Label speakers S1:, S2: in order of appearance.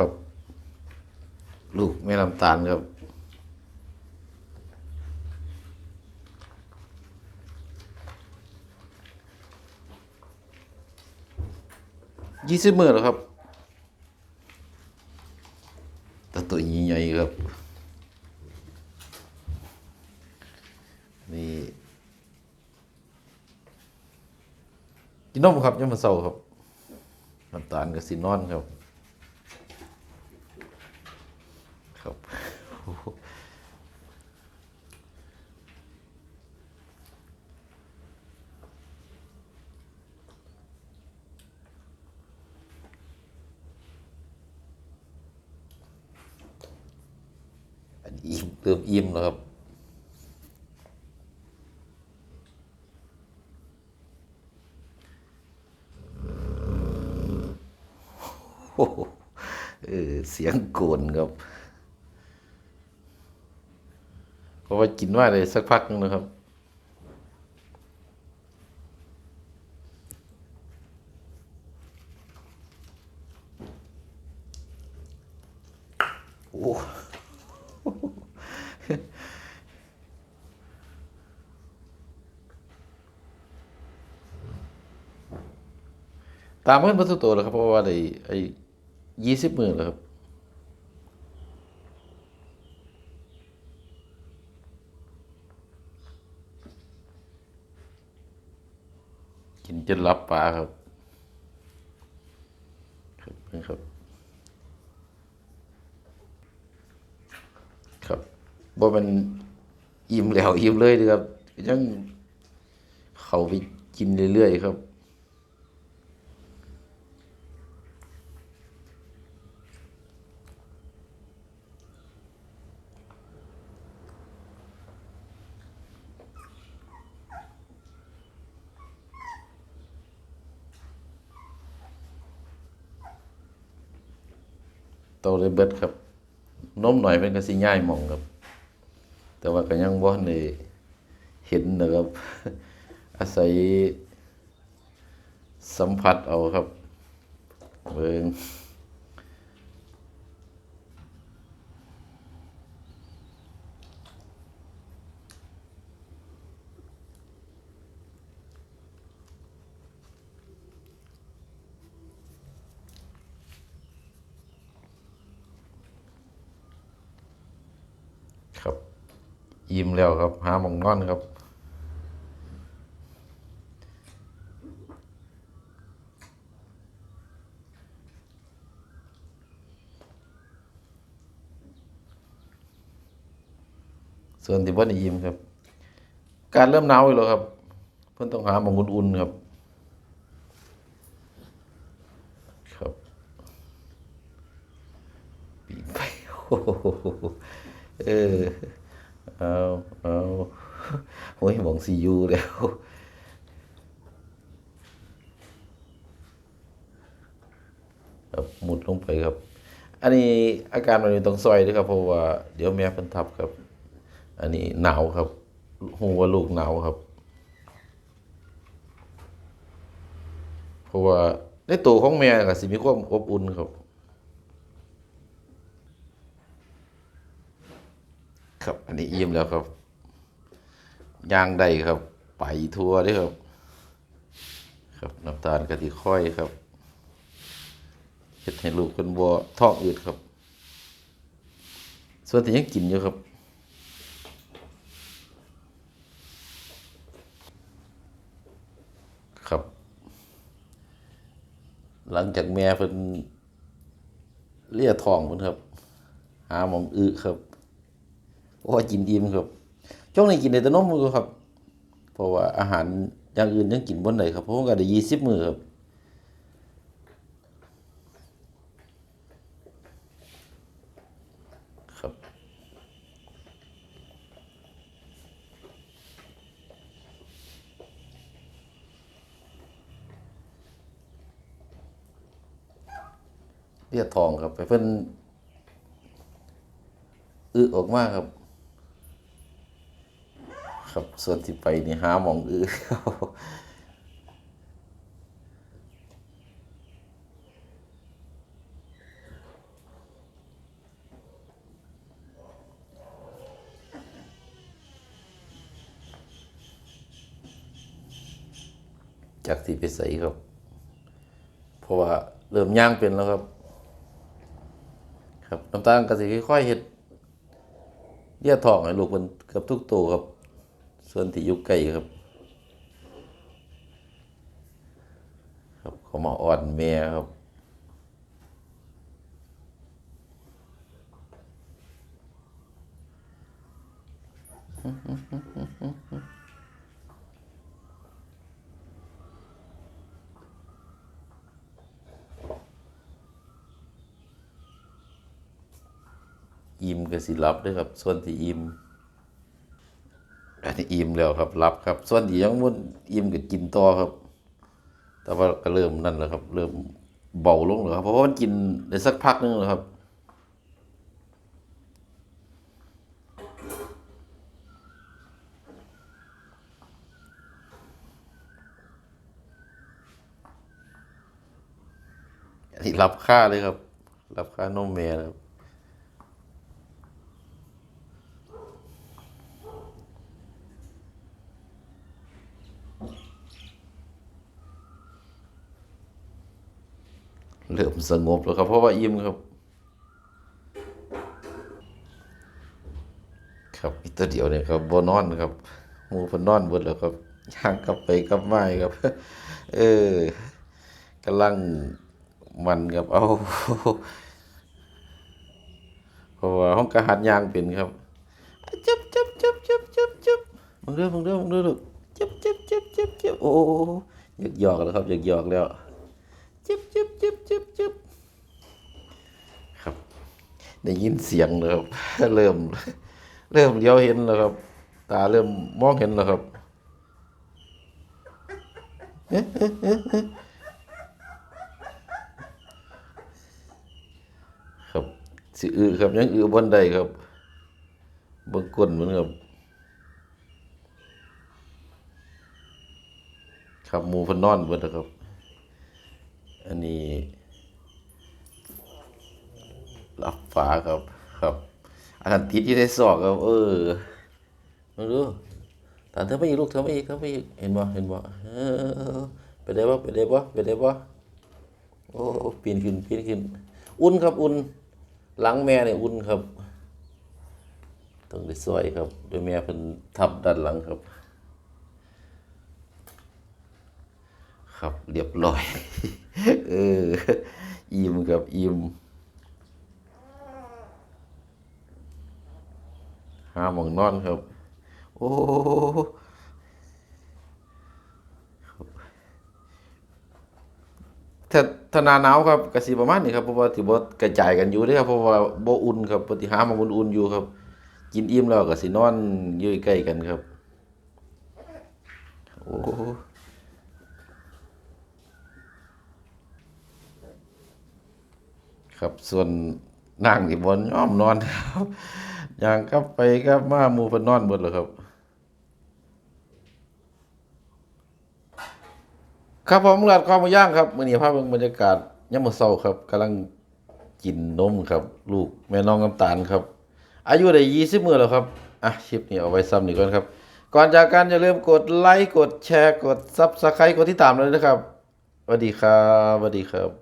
S1: ครับ ลูกแม่ลำตาลครับ ยี่สิบมือแล้วครับแตัวตัวใหญ่ๆครับ นี่กินนมครับยังมาเศร้าครับน้ำตาลกับสินอนครับ ครับอันอิ่มเริ่มอิ่มแล้วครับโอ้โหเออเสียงโกนครับ เพ ราะว่ากินว่าเลยสักพักนึงนะครับ โอ้ตามเพื่อนพัสุตัวแล้วครับเพราะว่าได้ไอ้ยี่สิบหมือแล้วครับ กินจนรับปลาครับ ครับนครับ ครับบ่มันอิ่มแล้วอิ่มเลยนะครับยังเขาไปกินเรื่อยๆครับ โตเลยเบิดครับน้มหน่อยเป็นก็สิง่ายหมองครับ แต่ว่าก็ยังบ่ได้เห็นนะครับ อาศัยสัมผัสเอาครับเบิ่งครับ อิ่มแล้วครับ หาหมองนอนครับส่วนที่บ่ได้อิ่มครับ การเริ่มหนาวอีกแล้วครับ เพิ่อนต้องหาหมองอุ่นๆครับครับปีกไปโอ้โหเออ เอาเอาโอ้ยหมองซียูแล้วครับหมุดลงไปครับ อันนี้อาการมันอยู่ตรงซอยด้วยครับ เพราะว่าเดี๋ยวแม่เพิ่นทับครับ อันนี้หนาวครับหูว่าลูกหนาวครับ เพราะว่าในตัวของแม่ก็สิมีความอบอุ่นครับ ครับ อันนี้อิ่มแล้วครับย่างได้ครับ ไปทัวร์ด้วยครับ ครับน้ำตาลกะทิค่อยครับเฮ็ดให้ลูกคนบัวท้องอืดครับ ส่วนที่ยังกินอยู่ครับครับ หลังจากแม่เพิ่นเลียท้องเพิ่นครับ หาหมองอึครับ เพราะว่ากินอิ่มครับ ช่วงนี้กินแต่นมอยู่ครับ เพราะว่าอาหารอย่างอื่นยังกินบ่ได้ครับเพราะว่าก็ได้ยี่สิบมื้อครับครับเลียดทองครับไปเพิ่นอึออกมากครับ ครับ ส่วนที่ไปนี่หามองอื่นจากที่ไปใส่ครับ เพราะว่าเริ่มย่างเป็นแล้วครับ ครับน้ำตาลกระสีค่อยเห็ดเยี่ยทองให้ลูกมันเกือบทุกตัวครับ ส่วนที่อยู่ไกลครับ ครับเขามาอ่อนแม่ครับอิ่มก็สิรับด้วยครับ ส่วนที่อิ่ม อิ่มแล้วครับรับครับ ส่วนที่ยังมันอิ่มก็กินต่อครับ แต่ว่าก็เริ่มนั่นแล้วครับ เริ่มเบาลงแล้วครับ เพราะว่ามันกินได้สักพักนึงแล้วครับอันนี้รับค่าเลยครับ รับค่านมแม่ครับ เริ่มสงบแล้วครับ เพราะว่าอิ่มครับ ครับอีกตัวเดียวเนี่ยครับบนอนครับมูเพนนอนเบิดแล้วครับย่างกลับไปกลับมาครับ เออกำลังมันครับเอาเพราะว่าห้องกระหัดยางเป็นครับจับจับจับจับจับจับมึงเด้อมึงเด้อมึงเด้อลูกจับจับจับจับจับโอ้หยอกหยอกแล้วครับหยอกหยอกแล้ว จับจับจับจับจับครับ ได้ยินเสียงแล้วครับ เริ่ม เริ่มเลี้ยวเห็นแล้วครับ ตาเริ่มมองเห็นแล้วครับครับสิอือครับยังอือบนใดครับเบนก้นมันครับครับหมูพันนอนเบิดแล้วครับ อันนี้รับฝาครับครับอันนั้นติดที่ได้ศอกครับ เออมาดูตานเธอไม่อีกลูกเธอไม่อีกเธอไม่อีกเห็นบ่เห็นบ่เออไปได้บ่ไปได้บ่ไปได้บ่โอ้ปีนขึ้นปีนขึ้น อุ่นครับอุ่น หลังแม่เนี่ยอุ่นครับ ต้องได้ซอยครับโดยแม่เพิ่นทับด้านหลังครับ ครับเรียบร้อย เออ อิ่มครับอิ่มหาหมองนอนครับ โอ้ถ้าถ้าหนาหนาวครับก็สิประมาณนี้ครับเพราะว่าสิบ่กระจายกันอยู่ด้อครับเพราะว่าบ่อุ่นครับปฏิหาหมองอุ่นๆอยู่ครับ กินอิ่มแล้วก็สินอนอยู่ใกล้กันครับ โอ้ ครับ ส่วนนั่งที่บนย่อมนอนครับอย่างกลับไปกลับมาหมู่เพิ่นนอนหมดแล้วครับ ครับผมหลัดความมาย่างครับมื้อนี้ภาพบรรยากาศยามมื้อเช้าครับกำลังกินนมครับ ลูกแม่น้องน้ำตาลครับ อายุได้20มื้อแล้วครับ อะคลิปนี้เอาไว้ซ้ำนี่ก่อนครับ ก่อนจากกันอย่าลืมกดไลค์กดแชร์กด Subscribe กดติดตามเลยนะครับสวัสดีครับสวัสดีครับ